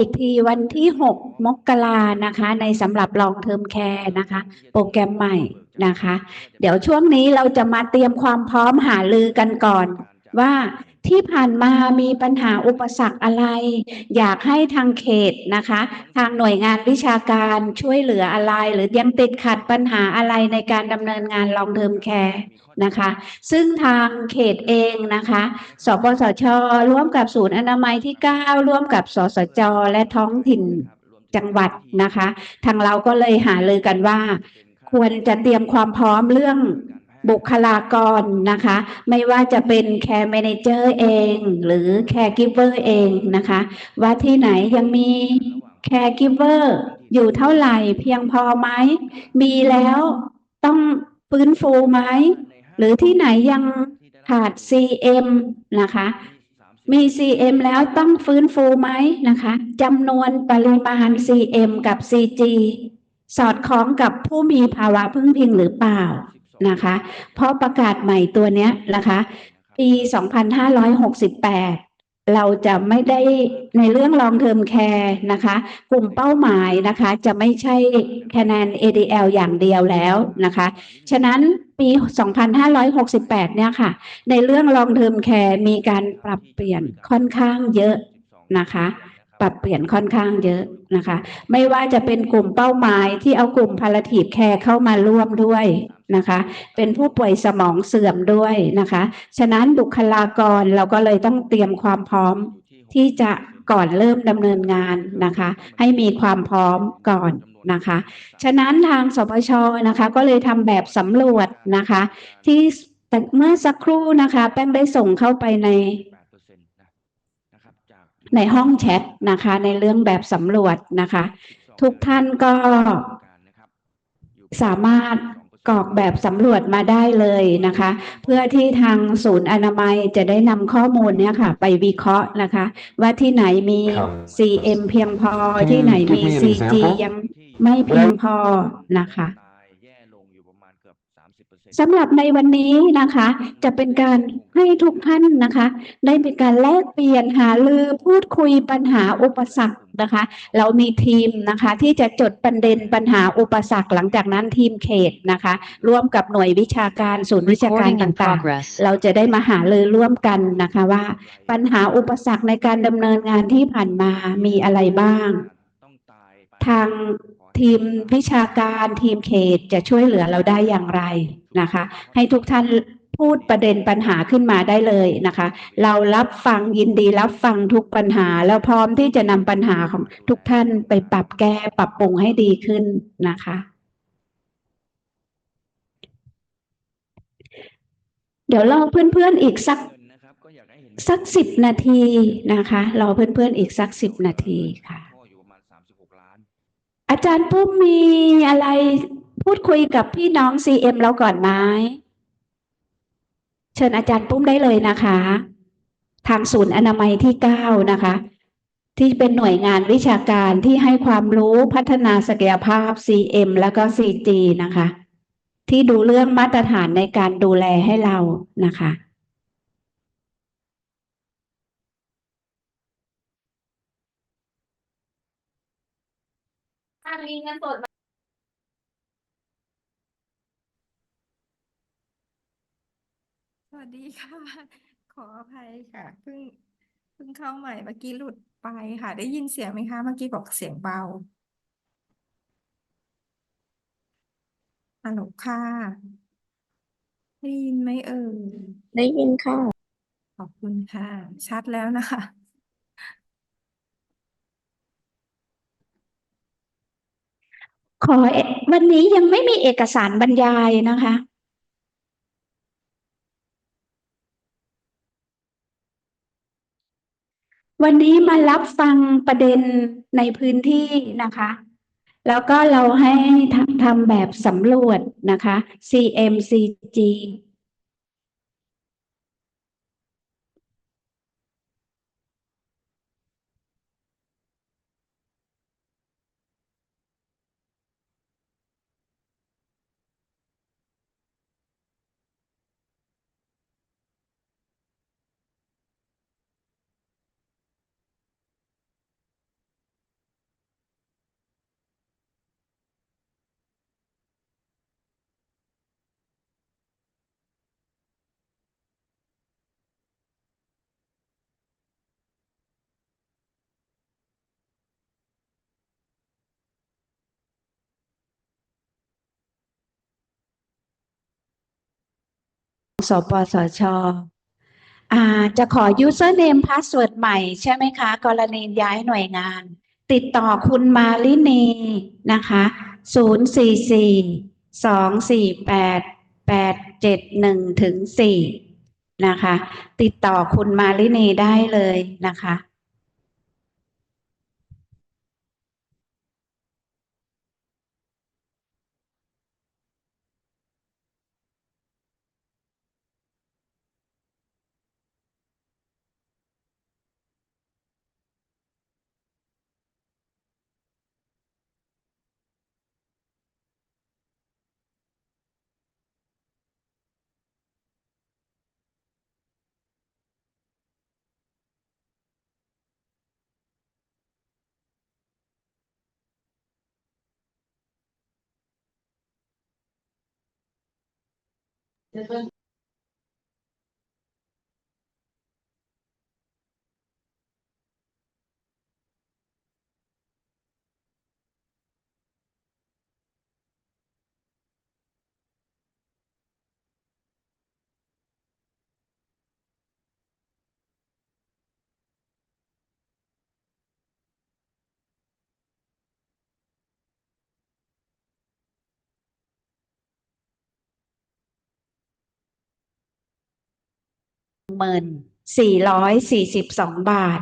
อีกทีวันที่ 6 มกรานะคะ ในสำหรับลองเทอมแคร์นะคะ โปรแกรมใหม่นะคะ เดี๋ยวช่วงนี้เราจะมาเตรียมความพร้อมหาลือกันก่อน ว่าที่ผ่านมามีปัญหาอุปสรรคอะไร อยากให้ทางเขตนะคะ ทางหน่วยงานวิชาการช่วยเหลืออะไร หรือยังติดขัดปัญหาอะไรในการดำเนินงานลองเทอมแคร์ นะคะ ซึ่งทางเขตเองนะคะสปสช ร่วมกับศูนย์อนามัยที่ 9 ร่วมกับสสจ และท้องถิ่นจังหวัดนะคะ ทางเราก็เลยหาเลยกันว่า ควรจะเตรียมความพร้อมเรื่องบุคลากรนะคะ ไม่ว่าจะเป็น Care Manager เอง หรือ Caregiver เองนะคะ ว่าที่ไหนยังมี Caregiver อยู่เท่าไหร่เพียงพอไหม มีแล้วต้องฟื้นฟูไหม หรือที่ไหนยังขาด CM นะคะ มี CM แล้วต้องฟื้นฟูไหมนะคะจำนวนปริมาณ CM กับ CG สอดคล้องกับผู้มีภาวะพึ่งพิงหรือเปล่านะคะ เพราะประกาศใหม่ตัวเนี้ยนะคะ ปี 2568 เราจะไม่ได้ในเรื่อง long term care นะคะ กลุ่มเป้าหมายนะคะ จะไม่ใช่คะแนน ADL อย่างเดียวแล้วนะคะ ฉะนั้นปี 2568 เนี่ยค่ะ ในเรื่อง long term care มีการปรับเปลี่ยนค่อนข้างเยอะนะคะ ปรับเปลี่ยนค่อนข้างเยอะนะคะ ไม่ว่าจะเป็นกลุ่มเป้าหมายที่เอากลุ่ม palliative care เข้ามาร่วมด้วยนะคะ เป็นผู้ป่วยสมองเสื่อมด้วยนะคะ ฉะนั้นบุคลากรเราก็เลยต้องเตรียมความพร้อมที่จะก่อนเริ่มดำเนินงานนะคะ ให้มีความพร้อมก่อนนะคะ ฉะนั้นทางสปชนะคะ ก็เลยทำแบบสำรวจนะคะ ที่แต่เมื่อสักครู่นะคะ แป้งได้ส่งเข้าไปใน ในห้องแชทนะคะ ในเรื่องแบบสำรวจนะคะ ทุกท่านก็สามารถกรอกแบบสำรวจมาได้เลยนะคะ เพื่อที่ทางศูนย์อนามัยจะได้นำข้อมูลเนี่ยค่ะ ไปวิเคราะห์นะคะ ว่าที่ไหนมีครับ CM เพียงพอ Can you ที่ไหน give มี me an CG example? ยังไม่เพียงพอนะคะ สำหรับในวันนี้นะคะ จะเป็นการให้ทุกท่านนะคะ ได้เป็นการแลกเปลี่ยนหารือพูดคุยปัญหาอุปสรรคนะคะ เรามีทีมนะคะ ที่จะจดประเด็นปัญหาอุปสรรคหลังจากนั้นทีมเขตนะคะ ร่วมกับหน่วยวิชาการศูนย์วิชาการ Recording in ต่างๆ progress. เราจะได้มาหารือร่วมกันนะคะว่า ปัญหาอุปสรรคในการดำเนินงานที่ผ่านมามีอะไรบ้าง ทาง ทีมวิชาการทีมเขตจะช่วยเหลือเราได้อย่างไรนะคะ ให้ทุกท่านพูดประเด็นปัญหาขึ้นมาได้เลยนะคะ เรารับฟังยินดีรับฟังทุกปัญหา แล้วพร้อมที่จะนำปัญหาของทุกท่านไปปรับแก้ปรับปรุงให้ดีขึ้นนะคะ เดี๋ยวรอเพื่อนๆอีกสักสักสิบนาทีนะคะรอเพื่อนๆอีกสักสิบนาทีค่ะ อาจารย์ปุ้มมีอะไรพูดคุยกับพี่น้อง CM เราก่อนไหมเชิญอาจารย์ปุ้มได้เลยนะคะ ทางศูนย์อนามัยที่เก้านะคะ ที่เป็นหน่วยงานวิชาการที่ให้ความรู้พัฒนาศักยภาพ CM แล้วก็ CG นะคะ ที่ดูเรื่องมาตรฐานในการดูแลให้เรานะคะ มีเงินสดสวัสดีค่ะ ขออภัยค่ะ เพิ่งเพิ่งเข้าใหม่เมื่อกี้หลุดไปค่ะ ได้ยินเสียงไหมคะ เมื่อกี้บอกเสียงเบาฮัลโหลค่ะ ได้ยินไหมเอ่ยได้ยินค่ะ ขอบคุณค่ะ ชัดแล้วนะคะ ขอวันนี้ยังไม่มีเอกสารบรรยายนะคะ วันนี้มารับฟังประเด็นในพื้นที่นะคะ แล้วก็เราให้ทำแบบสำรวจนะคะ CMCG สปสชอ่าจะขอ username password ใหม่ใช่ไหมคะ กรณีย้ายหน่วยงาน ติดต่อคุณมาลินีนะคะ 0 4 4 2 4 8 8 7 1ถึง4นะคะ ติดต่อคุณมาลินีได้เลยนะคะ This one หมื่นสี่ร้อยสี่สิบสองบาท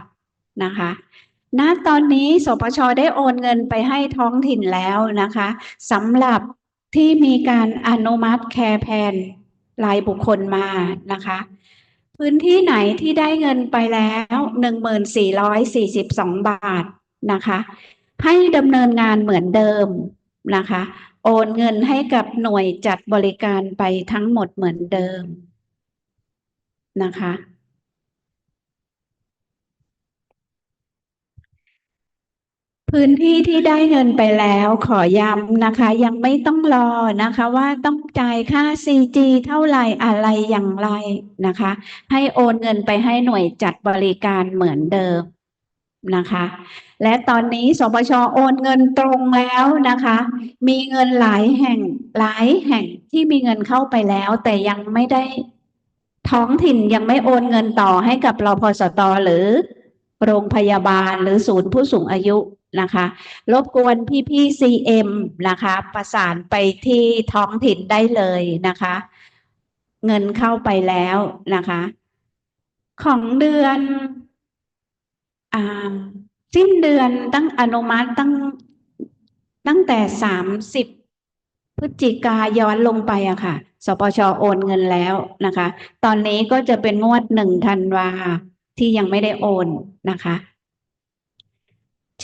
นะคะณตอนนี้สปชได้โอนเงินไปให้ท้องถิ่นแล้วนะคะสำหรับที่มีการอนุมัติแคร์แพนรายบุคคลมานะคะ พื้นที่ไหนที่ได้เงินไปแล้วหนึ่งหมื่นสี่ร้อยสี่สิบสองบาทนะคะ ให้ดำเนินงานเหมือนเดิมนะคะ โอนเงินให้กับหน่วยจัดบริการไปทั้งหมดเหมือนเดิม นะคะ พื้นที่ที่ได้เงินไปแล้วขอย้ำนะคะ ยังไม่ต้องรอนะคะ ว่าต้องจ่ายค่า 4G เท่าไหร่อะไรอย่างไรนะคะ ให้โอนเงินไปให้หน่วยจัดบริการเหมือนเดิมนะคะ และตอนนี้สปชโอนเงินตรงแล้วนะคะ มีเงินหลายแห่งหลายแห่งที่มีเงินเข้าไปแล้ว แต่ยังไม่ได้ ท้องถิ่นยังไม่โอนเงินต่อให้กับรพสตหรือโรงพยาบาลหรือศูนย์ผู้สูงอายุนะคะ รบกวนพี่ๆ CM นะคะ ประสานไปที่ท้องถิ่นได้เลยนะคะ เงินเข้าไปแล้วนะคะ ของเดือนอ่าสิ้นเดือนตั้งอนุมัติตั้งตั้งแต่สามสิบ พฤศจิกาย้อนลงไปอะค่ะ สปชโอนเงินแล้วนะคะ ตอนนี้ก็จะเป็นงวดหนึ่งธันวาที่ยังไม่ได้โอนนะคะ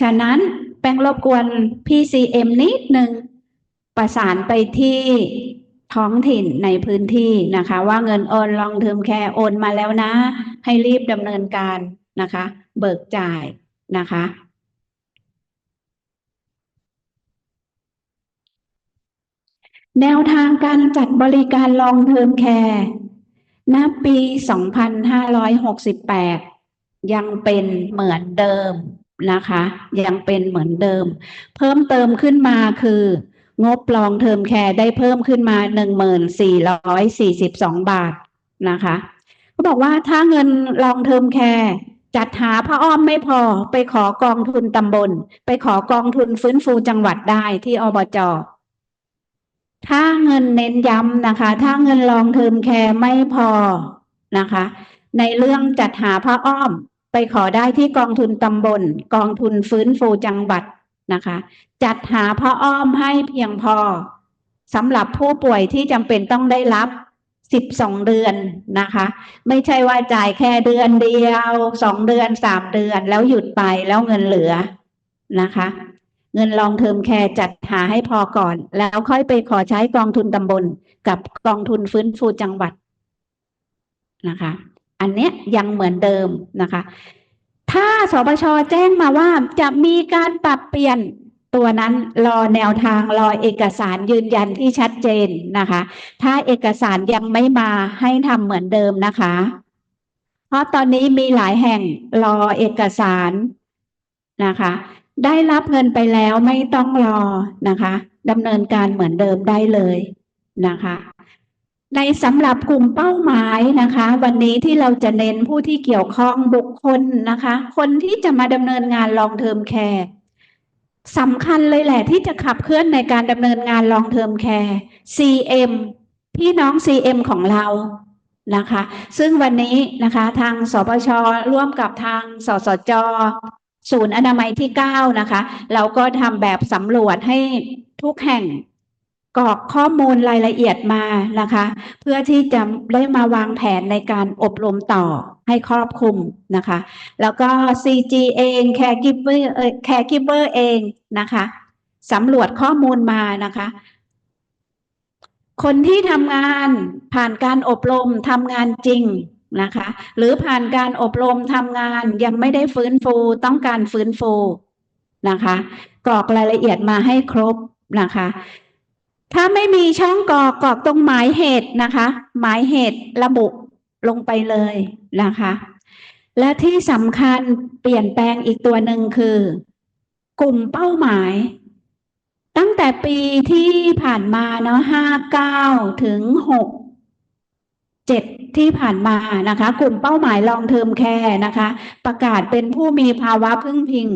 ฉะนั้นแป้งรบกวน PCM นิดหนึ่งประสานไปที่ท้องถิ่นในพื้นที่นะคะ ว่าเงินโอนลองเทอมแคร์โอนมาแล้วนะ ให้รีบดำเนินการนะคะ เบิกจ่ายนะคะ แนวทางการจัดบริการลองเทอมแคร์ณปี 2568 ยังเป็นเหมือนเดิมนะคะ ยังเป็นเหมือนเดิม เพิ่มเติมขึ้นมาคือ งบลองเทอมแคร์ได้เพิ่มขึ้นมา 1442 บาทนะคะเขาบอกว่าถ้าเงินลองเทอมแคร์จัดหาพระอ้อมไม่พอไปขอกองทุนตำบล ไปขอกองทุนฟื้นฟูจังหวัดได้ที่อบจ ถ้าเงินเน้นย้ำนะคะ ถ้าเงินลองเทอมแคร์ไม่พอนะคะ ในเรื่องจัดหาพระอ้อมไปขอได้ที่กองทุนตำบล กองทุนฟื้นฟูจังหวัดนะคะ จัดหาพระอ้อมให้เพียงพอสำหรับผู้ป่วยที่จำเป็นต้องได้รับ 12 เดือนนะคะ ไม่ใช่ว่าจ่ายแค่เดือนเดียวสองเดือนสามเดือนแล้วหยุดไปแล้วเงินเหลือนะคะ เงินลองเทอมแคร์จัดหาให้พอก่อน แล้วค่อยไปขอใช้กองทุนตำบล กับกองทุนฟื้นฟูจังหวัดนะคะ อันเนี้ยยังเหมือนเดิมนะคะ ถ้าสปชแจ้งมาว่าจะมีการปรับเปลี่ยนตัวนั้นรอแนวทางรอเอกสารยืนยันที่ชัดเจนนะคะ ถ้าเอกสารยังไม่มาให้ทำเหมือนเดิมนะคะ เพราะตอนนี้มีหลายแห่งรอเอกสารนะคะ ได้รับเงินไปแล้วไม่ต้องรอนะคะดำเนินการเหมือนเดิมได้เลยนะคะ ในสำหรับกลุ่มเป้าหมายนะคะ วันนี้ที่เราจะเน้นผู้ที่เกี่ยวข้องบุคคลนะคะ คนที่จะมาดำเนินงาน long term care สำคัญเลยแหละที่จะขับเคลื่อนในการดำเนินงาน long term care CM พี่น้อง CM ของเรานะคะ ซึ่งวันนี้นะคะทางสปชร่วมกับทางสสจ ศูนย์อนามัยที่ 9 นะคะ เราก็ทำแบบสำรวจให้ทุกแห่งกรอกข้อมูลรายละเอียดมานะคะ เพื่อที่จะได้มาวางแผนในการอบรมต่อให้ครอบคลุมนะคะ แล้วก็ CG เอง Caregiver เอ่อ Caregiver เองนะคะสำรวจข้อมูลมานะคะ คนที่ทำงานผ่านการอบรมทำงานจริง นะคะ หรือผ่านการอบรมทำงานยังไม่ได้ฟื้นฟูต้องการฟื้นฟูนะคะ กรอกรายละเอียดมาให้ครบนะคะ ถ้าไม่มีช่องกรอกกรอกตรงหมายเหตุนะคะ หมายเหตุระบุลงไปเลยนะคะ และที่สำคัญเปลี่ยนแปลงอีกตัวหนึ่งคือ กลุ่มเป้าหมาย ตั้งแต่ปีที่ผ่านมาเนาะห้าเก้าถึงหกเจ็ด ที่ผ่านมานะคะ กลุ่มเป้าหมาย long term care นะคะ ประกาศเป็นผู้มีภาวะพึ่งพิง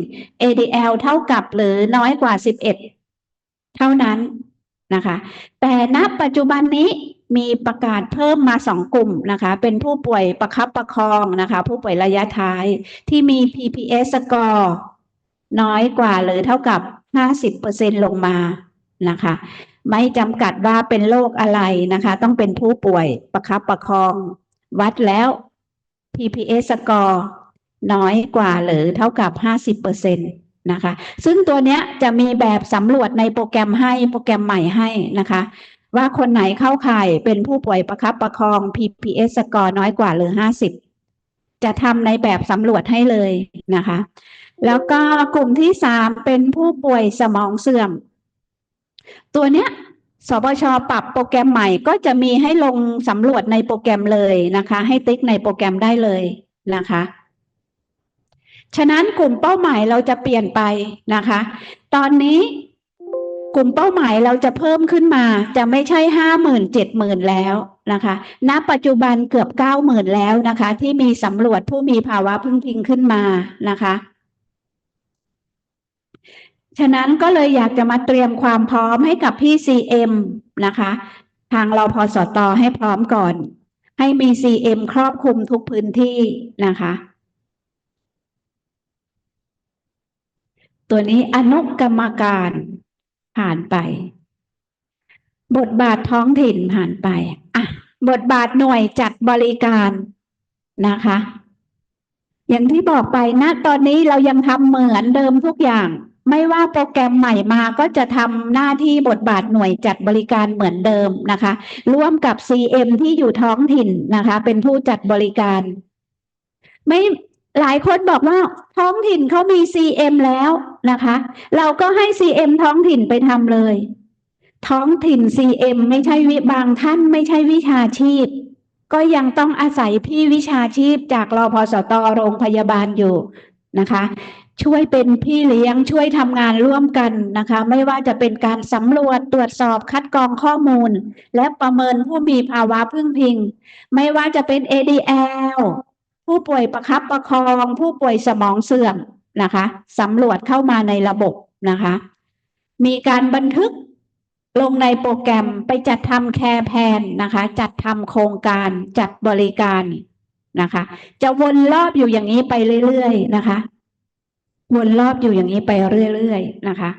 ADL เท่ากับหรือน้อยกว่า 11 เท่านั้นนะคะ แต่ณปัจจุบันนี้มีประกาศเพิ่มมาสองกลุ่มนะคะ เป็นผู้ป่วยประคับประคองนะคะ ผู้ป่วยระยะท้ายที่มี PPS score น้อยกว่าหรือเท่ากับ 50%ลงมานะคะ ไม่จำกัดว่าเป็นโรคอะไรนะคะ ต้องเป็นผู้ป่วยประคับประคอง วัดแล้ว PPS score น้อยกว่าหรือเท่ากับ 50%นะคะ ซึ่งตัวเนี้ยจะมีแบบสำรวจในโปรแกรมให้โปรแกรมใหม่ให้นะคะ ว่าคนไหนเข้าข่ายเป็นผู้ป่วยประคับประคอง PPS score น้อยกว่าหรือ 50 จะทำในแบบสำรวจให้เลยนะคะ แล้วก็กลุ่มที่สามเป็นผู้ป่วยสมองเสื่อม ตัวเนี้ยสบชปรับโปรแกรมใหม่ก็จะมีให้ลงสำรวจในโปรแกรมเลยนะคะ ให้ติ๊กในโปรแกรมได้เลยนะคะ ฉะนั้นกลุ่มเป้าหมายเราจะเปลี่ยนไปนะคะ ตอนนี้กลุ่มเป้าหมายเราจะเพิ่มขึ้นมา จะไม่ใช่ห้าหมื่นเจ็ดหมื่นแล้วนะคะณปัจจุบันเกือบเก้าหมื่นแล้วนะคะ ที่มีสำรวจผู้มีภาวะพึ่งพิงขึ้นมานะคะ ฉะนั้นก็เลยอยากจะมาเตรียมความพร้อมให้กับพี่ CM นะคะ ทางเราพอสตอให้พร้อมก่อน ให้มี CM ครอบคลุมทุกพื้นที่นะคะ ตัวนี้อนุกรรมการผ่านไป บทบาทท้องถิ่นผ่านไปอะบทบาทหน่วยจัดบริการนะคะ อย่างที่บอกไปนะตอนนี้เรายังทำเหมือนเดิมทุกอย่าง ไม่ว่าโปรแกรมใหม่มาก็จะทำหน้าที่บทบาทหน่วยจัดบริการเหมือนเดิมนะคะ ร่วมกับ CM ที่อยู่ท้องถิ่นนะคะ เป็นผู้จัดบริการ ไม่หลายคนบอกว่าท้องถิ่นเขามี CM แล้วนะคะ เราก็ให้ CM ท้องถิ่นไปทำเลย ท้องถิ่น CM ไม่ใช่วิบางท่านไม่ใช่วิชาชีพ ก็ยังต้องอาศัยพี่วิชาชีพจากรอพสตโรงพยาบาลอยู่นะคะ ช่วยเป็นพี่เลี้ยงช่วยทำงานร่วมกันนะคะ ไม่ว่าจะเป็นการสำรวจตรวจสอบคัดกรองข้อมูล และประเมินผู้มีภาวะพึ่งพิง ไม่ว่าจะเป็น ADL ผู้ป่วยประคับประคอง ผู้ป่วยสมองเสื่อมนะคะสำรวจเข้ามาในระบบนะคะ มีการบันทึกลงในโปรแกรมไปจัดทำแคร์แพนนะคะ จัดทำโครงการจัดบริการนะคะ จะวนรอบอยู่อย่างนี้ไปเรื่อยๆนะคะ วนรอบอยู่อย่างนี้ไปเรื่อยๆนะคะ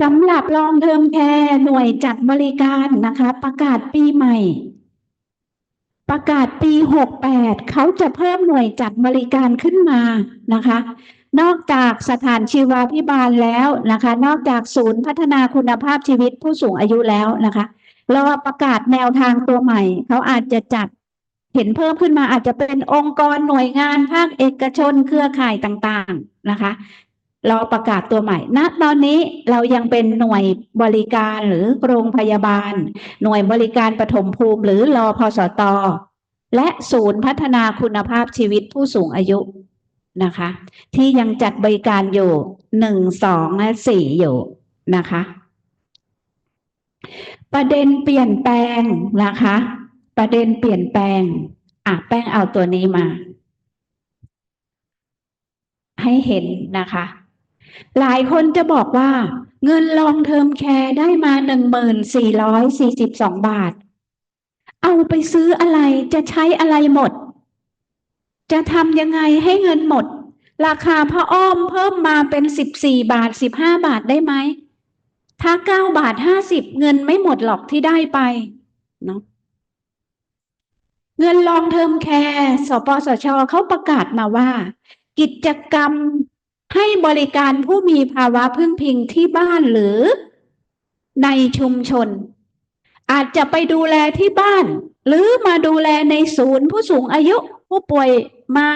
สำหรับลองเทอมแคร์หน่วยจัดบริการนะคะ ประกาศปีใหม่ ประกาศปีหกแปดเขาจะเพิ่มหน่วยจัดบริการขึ้นมานะคะ นอกจากสถานชีวาพิบาลแล้วนะคะ นอกจากศูนย์พัฒนาคุณภาพชีวิตผู้สูงอายุแล้วนะคะเรอประกาศแนวทางตัวใหม่ เขาอาจจะจัด เห็นเพิ่มขึ้นมาอาจจะเป็นองค์กรหน่วยงานภาคเอกชนเครือข่ายต่างๆนะคะรอประกาศตัวใหม่ณตอนนี้เรายังเป็นหน่วยบริการหรือโรงพยาบาล หน่วยบริการปฐมภูมิ หรือรอพสตอและศูนย์พัฒนาคุณภาพชีวิตผู้สูงอายุนะคะ ที่ยังจัดบริการอยู่หนึ่งสองและสี่อยู่นะคะ ประเด็นเปลี่ยนแปลงนะคะ ประเด็นเปลี่ยนแปลง อะแป้งเอาตัวนี้มา ให้เห็นนะคะ หลายคนจะบอกว่า เงินลองเทอมแคร์ได้มาหนึ่งหมื่นสี่ร้อยสี่สิบสองบาท เอาไปซื้ออะไรจะใช้อะไรหมด จะทำยังไงให้เงินหมด ราคาพระอ้อมเพิ่มมาเป็นสิบสี่บาทสิบห้าบาทได้ไหมถ้าเก้าบาทห้าสิบเงินไม่หมดหรอกที่ได้ไปเนาะ เงินลองเทอมแคร์สปสชเขาประกาศมาว่า กิจกรรมให้บริการผู้มีภาวะพึ่งพิงที่บ้านหรือในชุมชน อาจจะไปดูแลที่บ้าน หรือมาดูแลในศูนย์ผู้สูงอายุผู้ป่วยมา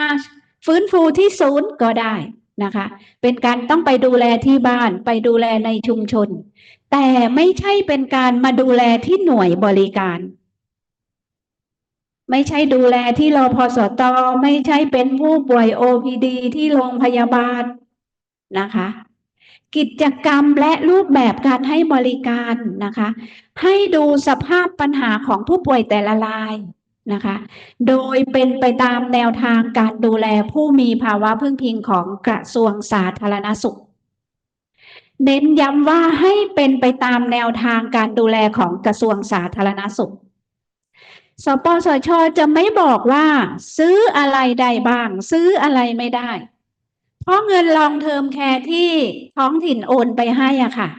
ฟื้นฟูที่ศูนย์ก็ได้นะคะ เป็นการต้องไปดูแลที่บ้านไปดูแลในชุมชน แต่ไม่ใช่เป็นการมาดูแลที่หน่วยบริการ ไม่ใช่ดูแลที่รอพอสตอไม่ใช่เป็นผู้ป่วย OPD ที่โรงพยาบาลนะคะ กิจกรรมและรูปแบบการให้บริการนะคะ ให้ดูสภาพปัญหาของผู้ป่วยแต่ละรายนะคะ โดยเป็นไปตามแนวทางการดูแลผู้มีภาวะพึ่งพิงของกระทรวงสาธารณสุข เน้นย้ำว่าให้เป็นไปตามแนวทางการดูแลของกระทรวงสาธารณสุข สปสชจะไม่บอกว่า ซื้ออะไรได้บ้าง ซื้ออะไรไม่ได้ เพราะเงินลองเทอมแคร์ที่ท้องถิ่นโอนไปให้อะค่ะ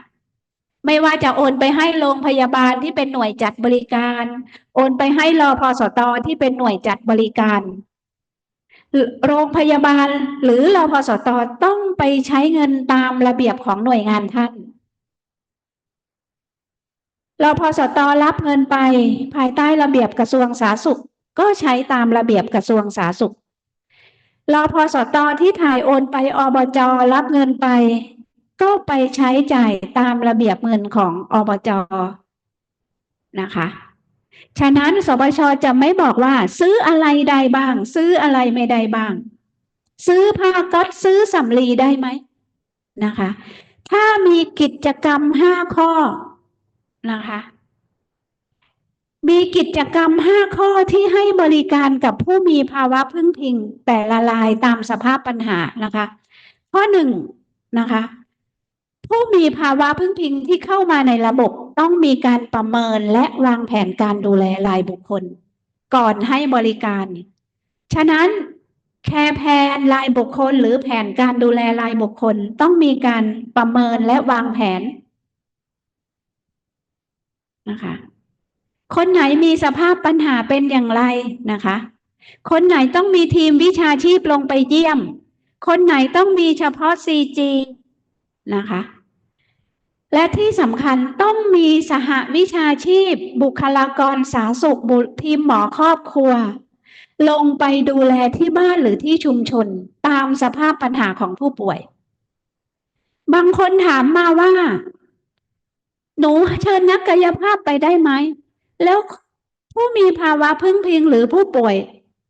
ไม่ว่าจะโอนไปให้โรงพยาบาลที่เป็นหน่วยจัดบริการ โอนไปให้รอพสตที่เป็นหน่วยจัดบริการ โรงพยาบาลหรือรอพสตต้องไปใช้เงินตามระเบียบของหน่วยงานท่าน รพสตรับเงินไปภายใต้ระเบียบกระทรวงสาธารณสุข ก็ใช้ตามระเบียบกระทรวงสาธารณสุขรพสตที่ถ่ายโอนไปอบจรับเงินไป ก็ไปใช้จ่ายตามระเบียบเงินของอบจนะคะ ฉะนั้นสบชจะไม่บอกว่า ซื้ออะไรได้บ้าง ซื้ออะไรไม่ได้บ้าง ซื้อผ้าก๊อตซื้อสำลีได้ไหมนะคะ ถ้ามีกิจกรรมห้าข้อ นะคะ มีกิจกรรมห้าข้อที่ให้บริการกับผู้มีภาวะพึ่งพิง แต่ละรายตามสภาพปัญหานะคะ ข้อหนึ่งนะคะ ผู้มีภาวะพึ่งพิงที่เข้ามาในระบบต้องมีการประเมินและวางแผนการดูแลรายบุคคล ก่อนให้บริการ ฉะนั้นแค่แผนรายบุคคล หรือแผนการดูแลรายบุคคล ต้องมีการประเมินและวางแผน นะคะ คนไหนมีสภาพปัญหาเป็นอย่างไรนะคะ คนไหนต้องมีทีมวิชาชีพลงไปเยี่ยม คนไหนต้องมีเฉพาะ CG นะคะ และที่สำคัญต้องมีสหวิชาชีพ บุคลากรสาธารณสุขบุทีมหมอครอบครัว ลงไปดูแลที่บ้านหรือที่ชุมชนตามสภาพปัญหาของผู้ป่วย บางคนถามมาว่า หนูเชิญนักกายภาพไปได้ไหม แล้วผู้มีภาวะพึ่งพิงหรือผู้ป่วย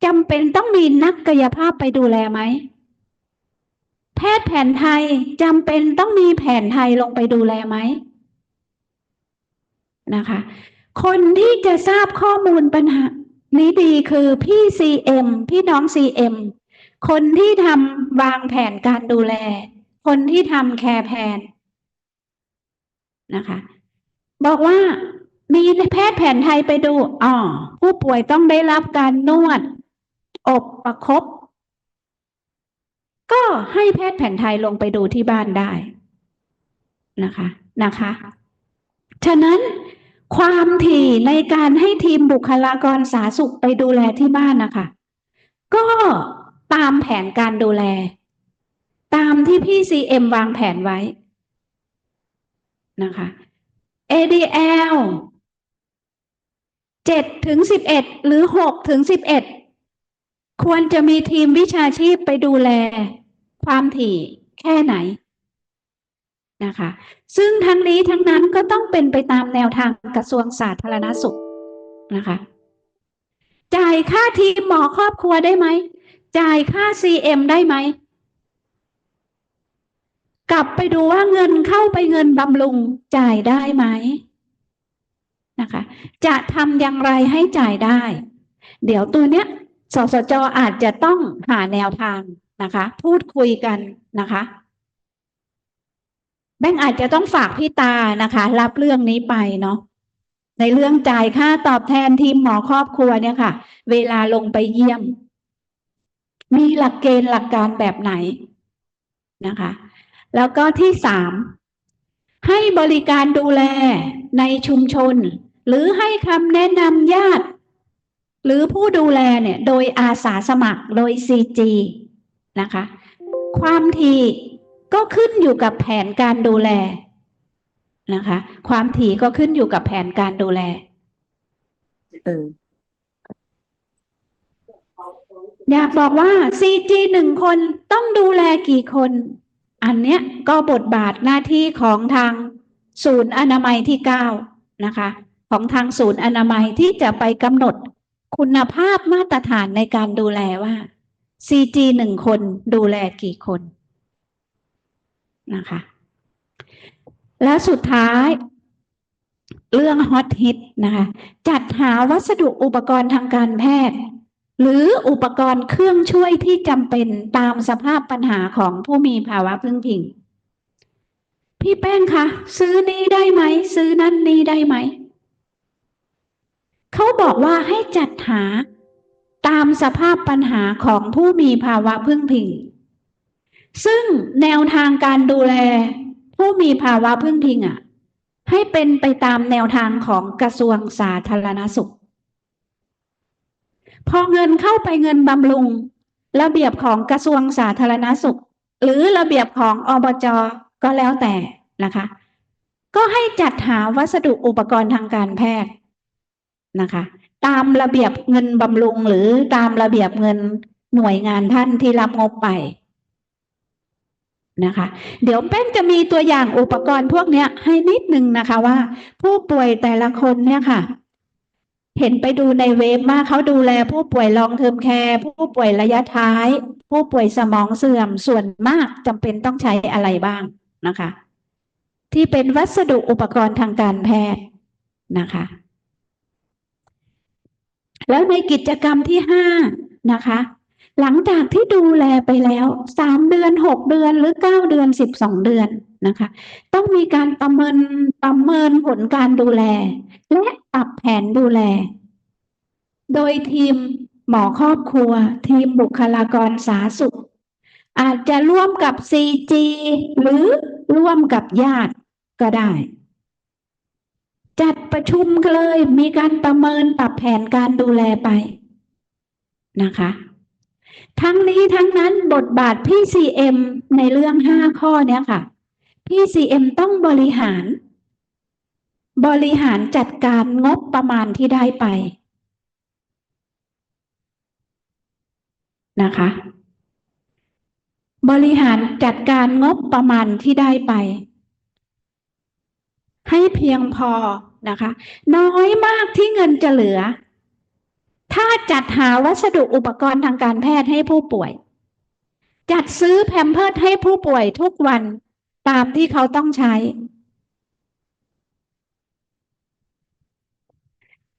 จำเป็นต้องมีนักกายภาพไปดูแลไหม แพทย์แผนไทยจำเป็นต้องมีแผนไทยลงไปดูแลไหมนะคะ คนที่จะทราบข้อมูลปัญหา นี้ดีคือพี่ซีเอ็มพี่น้องซีเอ็มคนที่ทำวางแผนการดูแล คนที่ทำแคร์แพนนะคะ บอกว่ามีแพทย์แผนไทยไปดูอ๋อผู้ป่วยต้องได้รับการนวด อบประคบก็ให้แพทย์แผนไทยลงไปดูที่บ้านได้นะคะนะคะ ฉะนั้นความถี่ในการให้ทีมบุคลากรสาธารณสุขไปดูแลที่บ้านนะคะ ก็ตามแผนการดูแล ตามที่พี่ซีเอ็มวางแผนไว้นะคะ ADL เจ็ดถึงสิบเอ็ดหรือหกถึงสิบเอ็ดควรจะมีทีมวิชาชีพไปดูแลความถี่แค่ไหนนะคะ ซึ่งทั้งนี้ทั้งนั้นก็ต้องเป็นไปตามแนวทางกระทรวงสาธารณสุขนะคะ จ่ายค่าทีมหมอครอบครัวได้ไหม จ่ายค่า CM ได้ไหม กลับไปดูว่าเงินเข้าไปเงินบำรุงจ่ายได้ไหมนะคะ จะทำอย่างไรให้จ่ายได้ เดี๋ยวตัวเนี้ยสสจอาจจะต้องหาแนวทางนะคะ พูดคุยกันนะคะแบงค์อาจจะต้องฝากพี่ตานะคะ รับเรื่องนี้ไปเนาะในเรื่องจ่ายค่าตอบแทนทีมหมอครอบครัวเนี่ยค่ะ เวลาลงไปเยี่ยม มีหลักเกณฑ์หลักการแบบไหนนะคะ แล้วก็ที่สามให้บริการดูแลในชุมชน หรือให้คำแนะนำญาติ หรือผู้ดูแลเนี่ยโดยอาสาสมัครโดย CG นะคะ ความถี่ก็ขึ้นอยู่กับแผนการดูแลนะคะ ความถี่ก็ขึ้นอยู่กับแผนการดูแลเอออยากบอกว่า CG หนึ่งคนต้องดูแลกี่คน อันเนี้ยก็บทบาทหน้าที่ของทางศูนย์อนามัยที่เก้านะคะ ของทางศูนย์อนามัยที่จะไปกำหนดคุณภาพมาตรฐานในการดูแลว่า CG หนึ่งคนดูแลกี่คนนะคะ แล้วสุดท้าย เรื่องฮอตฮิตนะคะ จัดหาวัสดุอุปกรณ์ทางการแพทย์ หรืออุปกรณ์เครื่องช่วยที่จำเป็นตามสภาพปัญหาของผู้มีภาวะพึ่งพิง พี่แป้งคะซื้อนี้ได้ไหม ซื้อนั่นนี้ได้ไหม เขาบอกว่าให้จัดหาตามสภาพปัญหาของผู้มีภาวะพึ่งพิง ซึ่งแนวทางการดูแล ผู้มีภาวะพึ่งพิงอะ ให้เป็นไปตามแนวทางของกระทรวงสาธารณสุข พอเงินเข้าไปเงินบำรุง ระเบียบของกระทรวงสาธารณสุข หรือระเบียบของอบจก็แล้วแต่นะคะ ก็ให้จัดหาวัสดุอุปกรณ์ทางการแพทย์นะคะ ตามระเบียบเงินบำรุง หรือตามระเบียบเงินหน่วยงานท่านที่รับงบไปนะคะ เดี๋ยวแป้งจะมีตัวอย่างอุปกรณ์พวกนี้ให้นิดนึงนะคะว่า ผู้ป่วยแต่ละคนเนี่ยค่ะ เห็นไปดูในเว็บมากเขาดูแลผู้ป่วยลองเทอมแคร์ผู้ป่วยระยะท้าย ผู้ป่วยสมองเสื่อมส่วนมากจำเป็นต้องใช้อะไรบ้างนะคะ ที่เป็นวัสดุอุปกรณ์ทางการแพทย์นะคะ แล้วในกิจกรรมที่ห้านะคะ หลังจากที่ดูแลไปแล้วสามเดือนหกเดือนหรือเก้าเดือนสิบสองเดือนนะคะ ต้องมีการประเมินประเมินผลการดูแล และปรับแผนดูแล โดยทีมหมอครอบครัว ทีมบุคลากรสาธารณสุข อาจจะร่วมกับ CG หรือร่วมกับญาติก็ได้ จัดประชุมเลยมีการประเมินปรับแผนการดูแลไปนะคะ ทั้งนี้ทั้งนั้นบทบาท PCM ในเรื่องห้าข้อเนี้ยค่ะ PCM ต้องบริหาร บริหารจัดการงบประมาณที่ได้ไปนะคะ บริหารจัดการงบประมาณที่ได้ไป ให้เพียงพอนะคะ น้อยมากที่เงินจะเหลือ ถ้าจัดหาวัสดุอุปกรณ์ทางการแพทย์ให้ผู้ป่วย จัดซื้อแพมเพิร์สให้ผู้ป่วยทุกวันตามที่เขาต้องใช้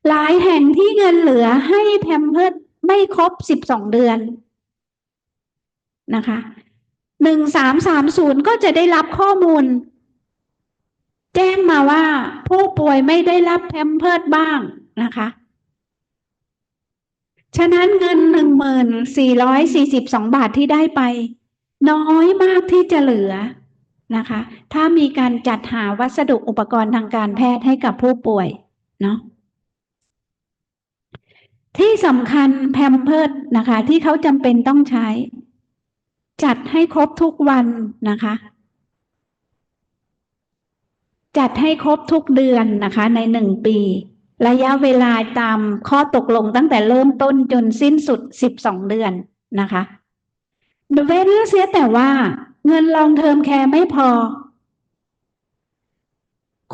หลายแห่งที่เงินเหลือให้แพมเพิร์สไม่ครบสิบสองเดือนนะคะหนึ่งสามสามศูนย์ก็จะได้รับข้อมูล แจ้งมาว่าผู้ป่วยไม่ได้รับแพมเพิร์สบ้างนะคะ ฉะนั้นเงินหนึ่งหมื่นสี่ร้อยสี่สิบสองบาทที่ได้ไป น้อยมากที่จะเหลือนะคะ ถ้ามีการจัดหาวัสดุอุปกรณ์ทางการแพทย์ให้กับผู้ป่วยเนาะที่สำคัญแพมเพิร์ดนะคะ ที่เขาจำเป็นต้องใช้ จัดให้ครบทุกวันนะคะ จัดให้ครบทุกเดือนนะคะ ในหนึ่งปี ระยะเวลาตามข้อตกลงตั้งแต่เริ่มต้นจนสิ้นสุดสิบสองเดือนนะคะเว้นเสียแต่ว่าเงินลองเทอมแคร์ไม่พอ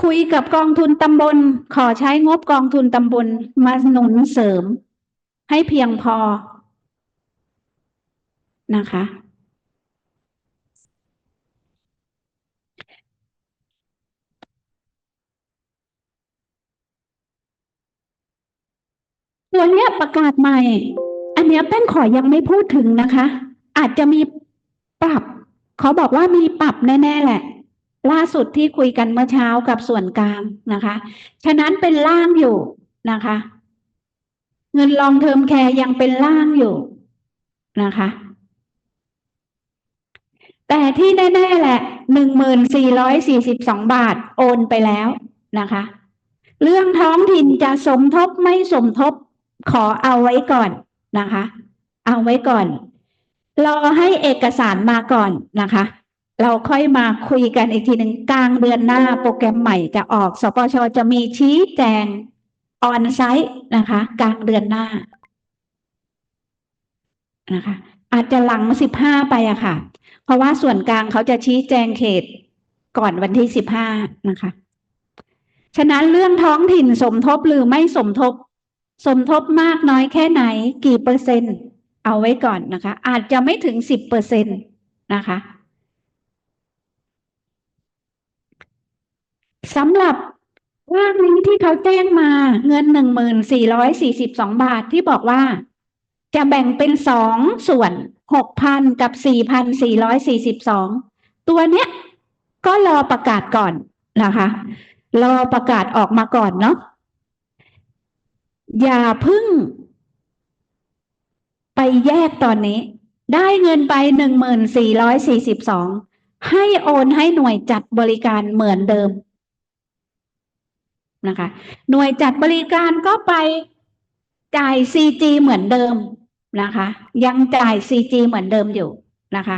คุยกับกองทุนตำบล ขอใช้งบกองทุนตำบลมาหนุนเสริม ให้เพียงพอนะคะ ตัวเนี้ยประกาศใหม่ อันเนี้ยแป้งขอยังไม่พูดถึงนะคะ อาจจะมีปรับเขาบอกว่ามีปรับแน่ ๆ แหละ ล่าสุดที่คุยกันเมื่อเช้ากับส่วนกลางนะคะ ฉะนั้นเป็นล่างอยู่นะคะ เงินลองเทอมแคร์ยังเป็นล่างอยู่นะคะ แต่ที่แน่ ๆ แหละหนึ่งหมื่นสี่ร้อยสี่สิบสองบาทโอนไปแล้วนะคะ เรื่องท้องถิ่นจะสมทบไม่สมทบ ขอเอาไว้ก่อนนะคะ เอาไว้ก่อน รอให้เอกสารมาก่อนนะคะ เราค่อยมาคุยกันอีกทีหนึ่งกลางเดือนหน้าโปรแกรมใหม่จะออกสปชจะมีชี้แจงออนไซต์นะคะ กลางเดือนหน้านะคะ อาจจะหลังสิบห้าไปอะค่ะ เพราะว่าส่วนกลางเขาจะชี้แจงเขตก่อนวันที่สิบห้านะคะ ฉะนั้นเรื่องท้องถิ่นสมทบหรือไม่สมทบ สมทบมากน้อยแค่ไหน กี่เปอร์เซ็นต์ เอาไว้ก่อนนะคะ อาจจะไม่ถึงสิบเปอร์เซ็นต์นะคะสำหรับร่างนี้ที่เขาแจ้งมาเงินหนึ่งหมื่นสี่ร้อยสี่สิบสองบาทที่บอกว่า จะแบ่งเป็นสองส่วนหกพันกับสี่พันสี่ร้อยสี่สิบสองตัวเนี้ยก็รอประกาศก่อนนะคะ รอประกาศออกมาก่อนเนาะ อย่าพึ่ง ไปแยกตอนนี้ ได้เงินไปหนึ่งหมื่นสี่ร้อยสี่สิบสองให้โอนให้หน่วยจัดบริการเหมือนเดิมนะคะ หน่วยจัดบริการก็ไปจ่าย CG เหมือนเดิมนะคะ ยังจ่าย CG เหมือนเดิมอยู่นะคะ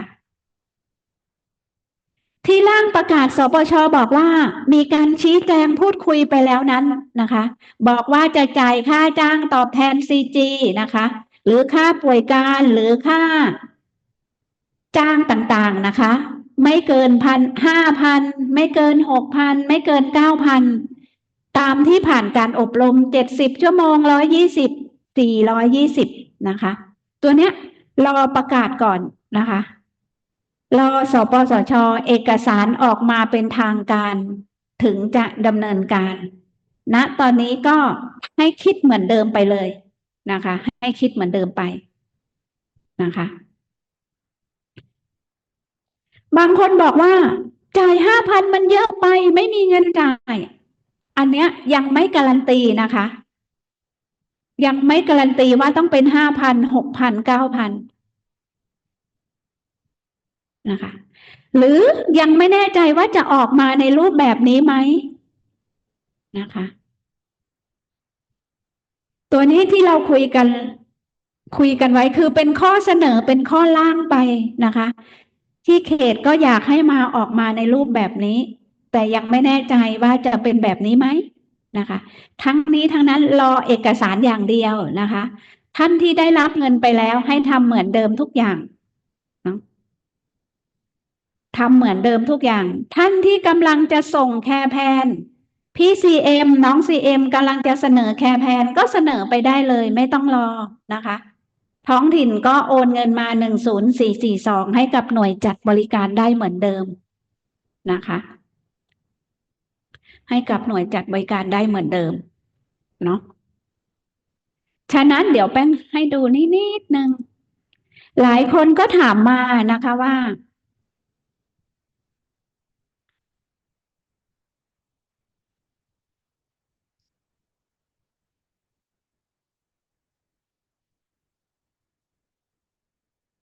ที่ร่างประกาศสปชบอกว่า มีการชี้แจงพูดคุยไปแล้วนั้นนะคะ บอกว่าจะจ่ายค่าจ้างตอบแทน CG นะคะ หรือค่าป่วยการหรือค่า จ้างต่างๆนะคะ ไม่เกินพันห้าพันไม่เกินหกพันไม่เกินเก้าพันตามที่ผ่านการอบรมเจ็ดสิบชั่วโมงร้อยยี่สิบสี่ร้อยยี่สิบนะคะ ตัวเนี้ยรอประกาศก่อนนะคะ รอสปสชเอกสารออกมาเป็นทางการถึงจะดำเนินการณตอนนี้ก็ให้คิดเหมือนเดิมไปเลยนะคะ ให้คิดเหมือนเดิมไปนะคะ บางคนบอกว่า จ่ายห้าพันมันเยอะไปไม่มีเงินจ่าย อันเนี้ยยังไม่การันตีนะคะ ยังไม่การันตีว่าต้องเป็นห้าพันหกพันเก้าพัน นะคะ หรือยังไม่แน่ใจว่าจะออกมาในรูปแบบนี้ไหมนะคะ ตัวนี้ที่เราคุยกันคุยกันไว้คือเป็นข้อเสนอเป็นข้อล่างไปนะคะ ที่เขตก็อยากให้มาออกมาในรูปแบบนี้ แต่ยังไม่แน่ใจว่าจะเป็นแบบนี้ไหมนะคะ ทั้งนี้ทั้งนั้นรอเอกสารอย่างเดียวนะคะ ท่านที่ได้รับเงินไปแล้วให้ทำเหมือนเดิมทุกอย่าง ทำเหมือนเดิมทุกอย่าง ท่านที่กำลังจะส่งแคร์แพนพี่ซีเอ็มน้องซีเอ็มกำลังจะเสนอแคร์แพนก็เสนอไปได้เลยไม่ต้องรอนะคะ ท้องถิ่นก็โอนเงินมาหนึ่งศูนย์สี่สี่สองให้กับหน่วยจัดบริการได้เหมือนเดิมนะคะ ให้กับหน่วยจัดบริการได้เหมือนเดิมเนาะฉะนั้นเดี๋ยวแป้งให้ดูนิดนิดนึงหลายคนก็ถามมานะคะว่า